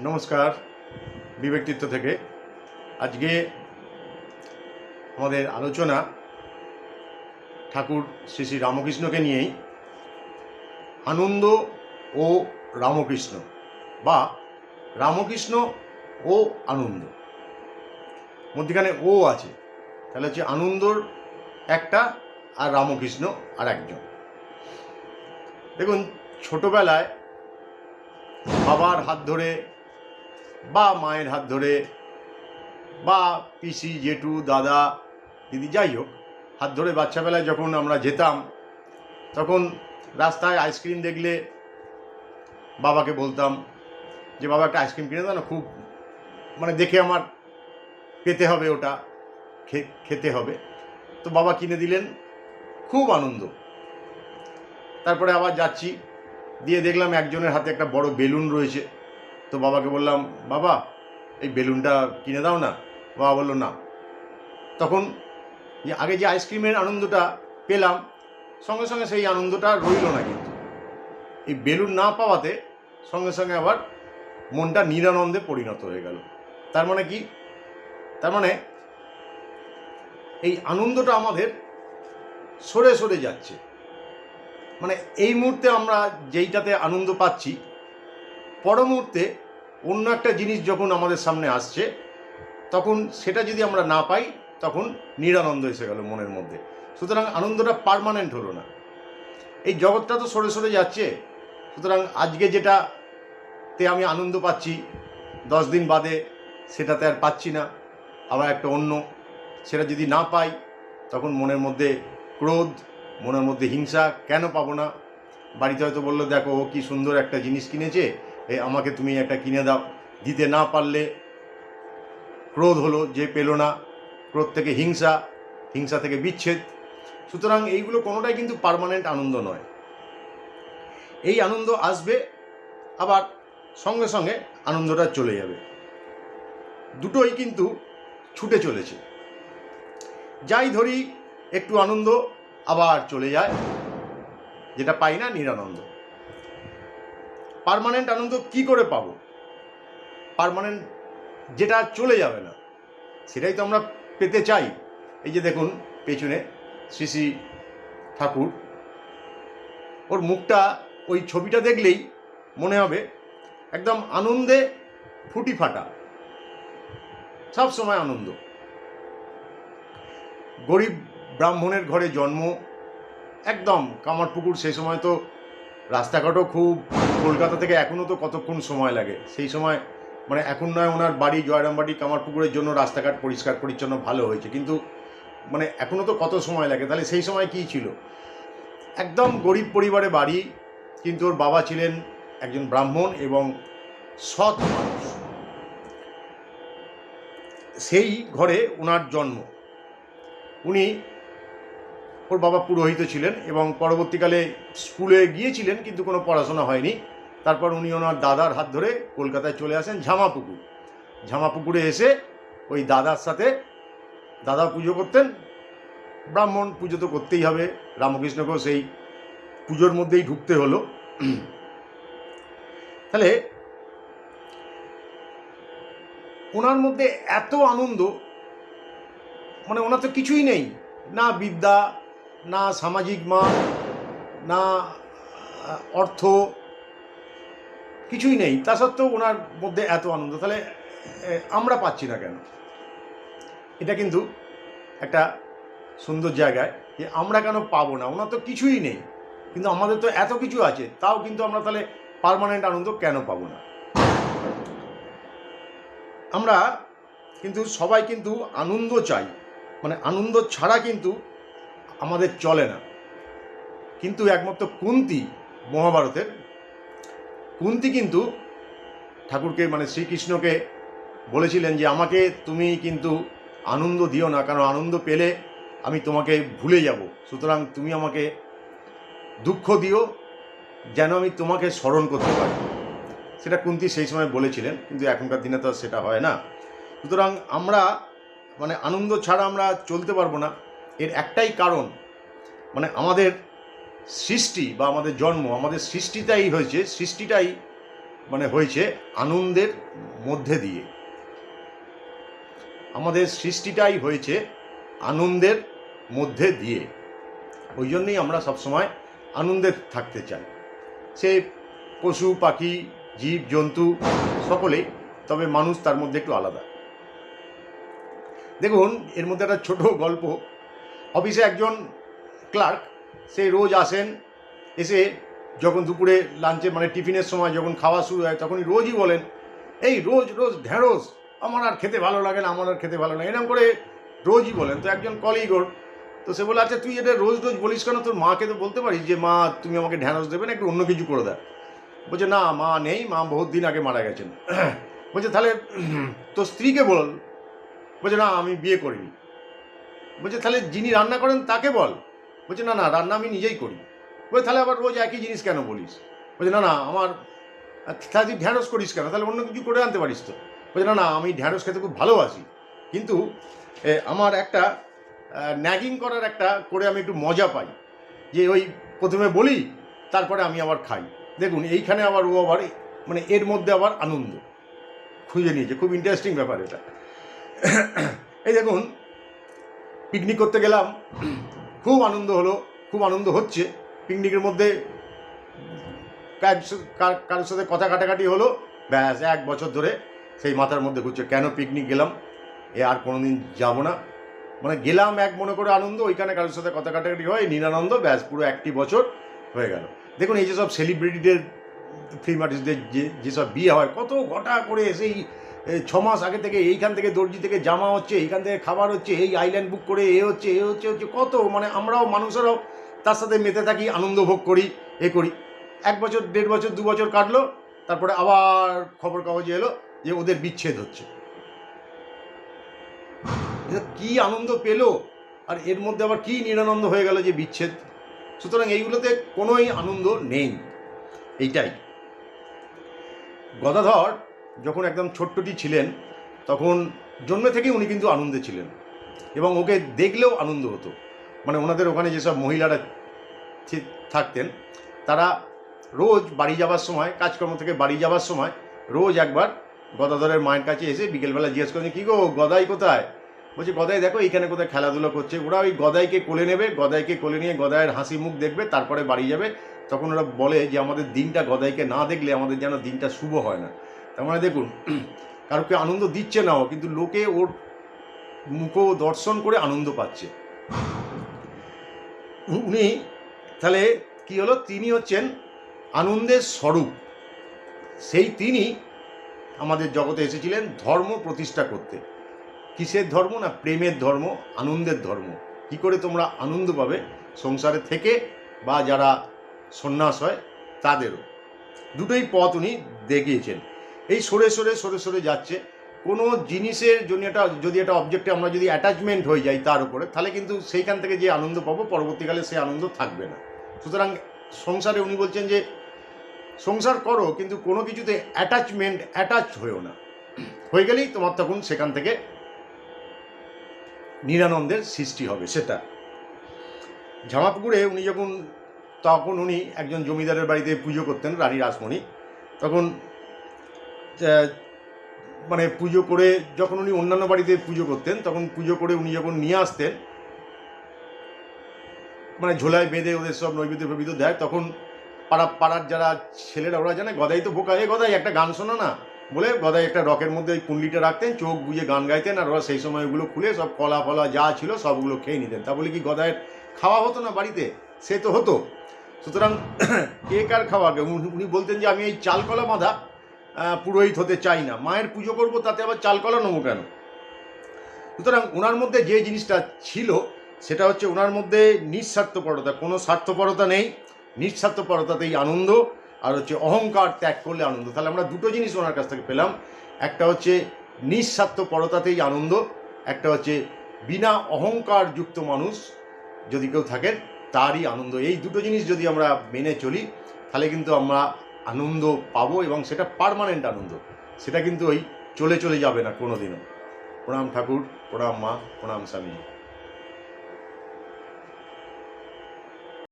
নমস্কার বিবেকটিত্ব থেকে। আজকে আমাদের আলোচনা ঠাকুর শ্রী শ্রী রামকৃষ্ণকে নিয়েই আনন্দ ও রামকৃষ্ণ বা রামকৃষ্ণ ও আনন্দ। মধ্যখানে ও আছে, তাহলে হচ্ছে আনন্দর একটা আর রামকৃষ্ণ আর একজন। দেখুন, ছোটবেলায় বাবার হাত ধরে বা মায়ের হাত ধরে, বা পিসি, জেঠু, দাদা, দিদি, যাই হোক, হাত ধরে বাচ্চাবেলায় যখন আমরা যেতাম, তখন রাস্তায় আইসক্রিম দেখলে বাবাকে বলতাম যে, বাবা, একটা আইসক্রিম কিনে দাও না, খুব মানে দেখে আমার পেতে হবে ওটা খেতে হবে। তো বাবা কিনে দিলেন, খুব আনন্দ। তারপরে আবার যাচ্ছি, দিয়ে দেখলাম একজনের হাতে একটা বড় বেলুন রয়েছে। তো বাবাকে বললাম, বাবা, এই বেলুনটা কিনে দাও না। বাবা বলল, না। তখন যে আগে যে আইসক্রিমের আনন্দটা পেলাম, সঙ্গে সঙ্গে সেই আনন্দটা রইল না কিন্তু। এই বেলুন না পাওয়াতে সঙ্গে সঙ্গে আবার মনটা নিরানন্দে পরিণত হয়ে গেল। তার মানে কি? তার মানে এই আনন্দটা আমাদের সরে সরে যাচ্ছে। মানে এই মুহূর্তে আমরা যেইটাতে আনন্দ পাচ্ছি পর মুহূর্তে অন্য একটা জিনিস যখন আমাদের সামনে আসছে, তখন সেটা যদি আমরা না পাই, তখন নিরানন্দ এসে গেল মনের মধ্যে। সুতরাং আনন্দটা পারমানেন্ট হলো না। এই জগৎটা তো সরে সরে যাচ্ছে। সুতরাং আজকে যেটাতে আমি আনন্দ পাচ্ছি, দশ দিন বাদে সেটাতে আর পাচ্ছি না। আবার একটা অন্য, সেটা যদি না পাই, তখন মনের মধ্যে ক্রোধ, মনের মধ্যে হিংসা কেন পাবো না? বাড়িতে হয়তো বলল, দেখো, ও কি সুন্দর একটা জিনিস কিনেছে এ, আমাকে তুমি একটা কিনে দাও। দিতে না পারলে ক্রোধ হলো, যে পেল না। ক্রোধ থেকে হিংসা হিংসা থেকে বিচ্ছেদ। সুতরাং এইগুলো কোনোটাই কিন্তু পার্মানেন্ট আনন্দ নয়। এই আনন্দ আসবে, আবার সঙ্গে সঙ্গে আনন্দটা চলে যাবে। দুটোই কিন্তু ছুটে চলেছে। যাই ধরি, একটু আনন্দ আবার চলে যায়, যেটা পাই না নিরানন্দ। পার্মানেন্ট আনন্দ কি করে পাবো? পারমানেন্ট যেটা চলে যাবে না, সেটাই তো আমরা পেতে চাই। এই যে দেখুন, পেছনে শ্রী শ্রী ঠাকুর, ওর মুখটা ওই ছবিটা দেখলেই মনে হবে, একদম আনন্দে ফুটি ফাটা। সব সময় আনন্দ। গরিব ব্রাহ্মণের ঘরে জন্ম, একদম কামারপুকুর সেই সময় তো রাস্তাঘাটও খুব কলকাতা থেকে এখনও তো কতক্ষণ সময় লাগে? সেই সময় মানে এখন নয় ওনার বাড়ি, জয়রামবাড়ি, কামারপুকুরের জন্য রাস্তাঘাট পরিষ্কার পরিচ্ছন্ন ভালো হয়েছে। কিন্তু মানে এখনও তো কত সময় লাগে? তাহলে সেই সময় কী ছিল? একদম গরিব পরিবারে বাড়ি, কিন্তু ওর বাবা ছিলেন একজন ব্রাহ্মণ এবং সৎ মানুষ। সেই ঘরে ওনার জন্ম। উনি ওর বাবা পুরোহিত ছিলেন এবং পরবর্তীকালে স্কুলে গিয়েছিলেন, কিন্তু কোনো পড়াশোনা হয়নি। তারপর উনি ওনার দাদার হাত ধরে কলকাতায় চলে আসেন ঝামাপুকুর। ঝামাপুকুরে এসে ওই দাদার সাথে দাদা পুজো করতেন, ব্রাহ্মণ পুজো তো করতেই হবে, রামকৃষ্ণকেও সেই পুজোর মধ্যেই ঢুকতে হলো। তাহলে ওনার মধ্যে এত আনন্দ মানে ওনার তো কিছুই নেই, না বিদ্যা না সামাজিক মান, না অর্থ, কিছুই নেই। তা সত্ত্বেও ওনার মধ্যে এত আনন্দ। তাহলে আমরা পাচ্ছি না কেন? এটা কিন্তু একটা সুন্দর জায়গায় যে আমরা কেন পাবো না? ওনার তো কিছুই নেই। কিন্তু আমাদের তো এত কিছু আছে, তাও কিন্তু আমরা তাহলে পার্মানেন্ট আনন্দ কেন পাবো না? আমরা কিন্তু সবাই কিন্তু আনন্দ চাই। মানে আনন্দ ছাড়া কিন্তু আমাদের চলে না। কিন্তু একমাত্র কুন্তি মহাভারতের। কুন্তি কিন্তু ঠাকুরকে মানে শ্রীকৃষ্ণকে বলেছিলেন যে, আমাকে তুমি কিন্তু আনন্দ দিও না, কারণ আনন্দ পেলে আমি তোমাকে ভুলে যাব। সুতরাং তুমি আমাকে দুঃখ দিও, যেন আমি তোমাকে স্মরণ করতে পারি। সেটা কুন্তি সেই সময় বলেছিলেন, কিন্তু এখনকার দিনে তো সেটা হয় না। সুতরাং আমরা মানে আনন্দ ছাড়া আমরা চলতে পারব না। এর একটাই কারণ মানে আমাদের সৃষ্টি বা আমাদের জন্ম, আমাদের সৃষ্টিটাই হয়েছে, সৃষ্টিটাই মানে হয়েছে আনন্দের মধ্যে দিয়ে। আমাদের সৃষ্টিটাই হয়েছে আনন্দের মধ্যে দিয়ে। ওই জন্যই আমরা সবসময় আনন্দে থাকতে চাই। সে পশু, পাখি, জীব, জন্তু সকলেই তবে মানুষ তার মধ্যে একটু আলাদা। দেখুন, এর মধ্যে একটা ছোট গল্প অফিসে একজন ক্লার্ক, সে রোজ আসেন, এসে যখন দুপুরে লাঞ্চে মানে টিফিনের সময় যখন খাওয়া শুরু হয়, তখনই রোজই বলেন, এই রোজ রোজ ঢেঁড়স, আমার আর খেতে ভালো লাগে না, আমার আর খেতে ভালো লাগে এরকম করে রোজই বলেন। তো একজন কলিগ ওর, তো সে বলে আচ্ছা তুই এটা রোজ রোজ বলিস কেন? তোর মাকে তো বলতে পারিস যে, মা, তুমি আমাকে ঢ্যাঁড়স দেবে না, একটু অন্য কিছু করে দেয় বলছে, না, মা নেই, মা বহুত দিন আগে মারা গেছেন। বলছে, তাহলে তোর স্ত্রীকে বল। বলছে, না, আমি বিয়ে করিনি। বলছে, তাহলে যিনি রান্না করেন তাকে বল। বলছে, না না, রান্না আমি নিজেই করি। বলছে, তাহলে আবার রোজ একই জিনিস কেন বলিস? বলছে, না না, আমার, তাহলে তুই ঢ্যাঁড়স করিস কেন? তাহলে অন্য কিছু করে আনতে পারিস তো। বলছে, না না, আমি ঢ্যাঁড়স খেতে খুব ভালোবাসি। কিন্তু আমার একটা ন্যাগিং করার একটা করে আমি একটু মজা পাই। যে ওই প্রথমে বলি, তারপরে আমি আবার খাই। দেখুন, এইখানে আবার ও আবার মানে এর মধ্যে আবার আনন্দ। খুঁজে নিয়েছে, খুব ইন্টারেস্টিং ব্যাপার এটা। এই দেখুন পিকনিক করতে গেলাম। খুব আনন্দ হলো, খুব আনন্দ হচ্ছে। পিকনিকের মধ্যে কার- কার- কারোর সাথে কথা কাটাকাটি হলো। ব্যাস, এক বছর ধরে সেই মাথার মধ্যে ঘুরছে, কেন পিকনিক গেলাম? এ আর কোনোদিন যাব না। মানে গেলাম এক মনে করে আনন্দ, ওইখানে কারোর সাথে কথা কাটাকাটি হয়, নিরানন্দ, ব্যাস, পুরো একটি বছর হয়ে গেল। দেখুন, এই যেসব সেলিব্রিটিদের ফিল্ম আর্টিস্টদের যে, যেসব বিয়ে হয়, কত ঘটা করে সেই এ, ছ মাস আগে থেকে এইখান থেকে দর্জি থেকে জামা হচ্ছে এইখান থেকে খাবার হচ্ছে এই আইল্যান্ড বুক করে এ হচ্ছে এ হচ্ছে হচ্ছে কত? মানে আমরাও মানুষেরাও তার সাথে মেতে থাকি আনন্দ ভোগ করি এ করি। এক বছর দেড় বছর দু বছর কাটলো তারপরে আবার খবর কাগজে এলো যে ওদের বিচ্ছেদ হচ্ছে। কি আনন্দ পেল? আর এর মধ্যে আবার কি নিরানন্দ হয়ে গেল যে বিচ্ছেদ? সুতরাং এইগুলোতে কোনোই আনন্দ নেই। এইটাই। গদাধর যখন একদম ছোট্টটি ছিলেন, তখন জন্মে থেকেই উনি কিন্তু আনন্দে ছিলেন এবং ওকে দেখলেও আনন্দ হতো। মানে ওনাদের ওখানে যেসব মহিলারা থাকতেন, তারা রোজ বাড়ি যাবার সময়, কাজকর্ম থেকে বাড়ি যাবার সময় রোজ একবার গদাধরের মায়ের কাছে এসে বিকেলবেলা জিজ্ঞেস করেন, কী গো, গদাই কোথায়? বলছে, গদাই দেখো, এইখানে কোথায় খেলাধুলো করছে। ওরা ওই গদাইকে কোলে নেবে, গদাইকে কোলে নিয়ে গদাইয়ের হাসি মুখ দেখবে, তারপরে বাড়ি যাবে। তখন ওরা বলে যে, আমাদের দিনটা গদাইকে না দেখলে আমাদের যেন দিনটা শুভ হয় না। তার মানে দেখুন, কারোকে আনন্দ দিচ্ছে না ও, কিন্তু লোকে ওর মুখ দর্শন করে আনন্দ পাচ্ছে। উনি, তাহলে কি হলো? তিনি হচ্ছেন আনন্দের স্বরূপ। সেই তিনি আমাদের জগতে এসেছিলেন ধর্ম প্রতিষ্ঠা করতে। কিসের ধর্ম না প্রেমের ধর্ম, আনন্দের ধর্ম? কি করে তোমরা আনন্দ পাবে সংসারে থেকে বা যারা সন্ন্যাস হয়, তাদেরও। দুটোই পথ উনি দেখিয়েছেন। এই সরে সরে সরে সরে যাচ্ছে। কোনো জিনিসের জন্য একটা যদি একটা অবজেক্টে আমরা যদি অ্যাটাচমেন্ট হয়ে যাই তার উপরে, তাহলে কিন্তু সেইখান থেকে যে আনন্দ পাবো, পরবর্তীকালে সেই আনন্দ থাকবে না। সুতরাং সংসারে উনি বলছেন যে, সংসার করো, কিন্তু কোনো কিছুতে অ্যাটাচমেন্ট অ্যাটাচ হয়েও না। হয়ে গেলেই তোমার তখন সেখান থেকে নিরানন্দের সৃষ্টি হবে সেটা। ঝামাপুকুরে উনি যখন, তখন উনি একজন জমিদারের বাড়িতে পুজো করতেন, রানী রাসমণি, তখন মানে পুজো করে যখন উনি অন্যান্য বাড়িতে পুজো করতেন তখন পুজো করে উনি যখন নিয়ে আসতেন মানে ঝোলায় বেঁধে ওদের সব নৈবেদ্য ফৈবেদ্য দেয় তখন পাড়া পাড়ার যারা ছেলেরা ওরা জানে গদাই তো বোকা এ গদাই একটা গান শোনো না বলে গদাই একটা রকের মধ্যে ওই কুণ্ডলিটা রাখতেন চোখ বুঝে গান গাইতেন আর ওরা সেই সময় ওগুলো খুলে সব কলা ফলা যা ছিল সবগুলো খেয়ে নিতেন। তা বলে কি গদায়ের খাওয়া হতো না বাড়িতে? সে তো হতো। সুতরাং কে কার খাওয়া? উনি- বলতেন যে আমি এই চালকলা বাঁধা আহ, পুরোহিত হতে চাই না। মায়ের পুজো করব, তাতে আবার চালকলা নেব কেন? সুতরাং ওনার মধ্যে যে জিনিসটা ছিল, সেটা হচ্ছে ওনার মধ্যে নিঃস্বার্থপরতা। কোনো স্বার্থপরতা নেই, নিঃস্বার্থপরতাতেই আনন্দ, আর হচ্ছে অহংকার ত্যাগ করলে আনন্দ। তাহলে আমরা দুটো জিনিস ওনার কাছ থেকে পেলাম। একটা হচ্ছে নিঃস্বার্থপরতাতেই আনন্দ, একটা হচ্ছে বিনা অহংকার যুক্ত মানুষ যদি কেউ থাকেন, তারই আনন্দ। এই দুটো জিনিস যদি আমরা মেনে চলি, তাহলে কিন্তু আমরা আনন্দ পাবো এবং সেটা পারমানেন্ট আনন্দ। সেটা কিন্তু ওই চলে চলে যাবে না কোনো দিনও প্রণাম ঠাকুর, প্রণাম মা, প্রণাম স্বামী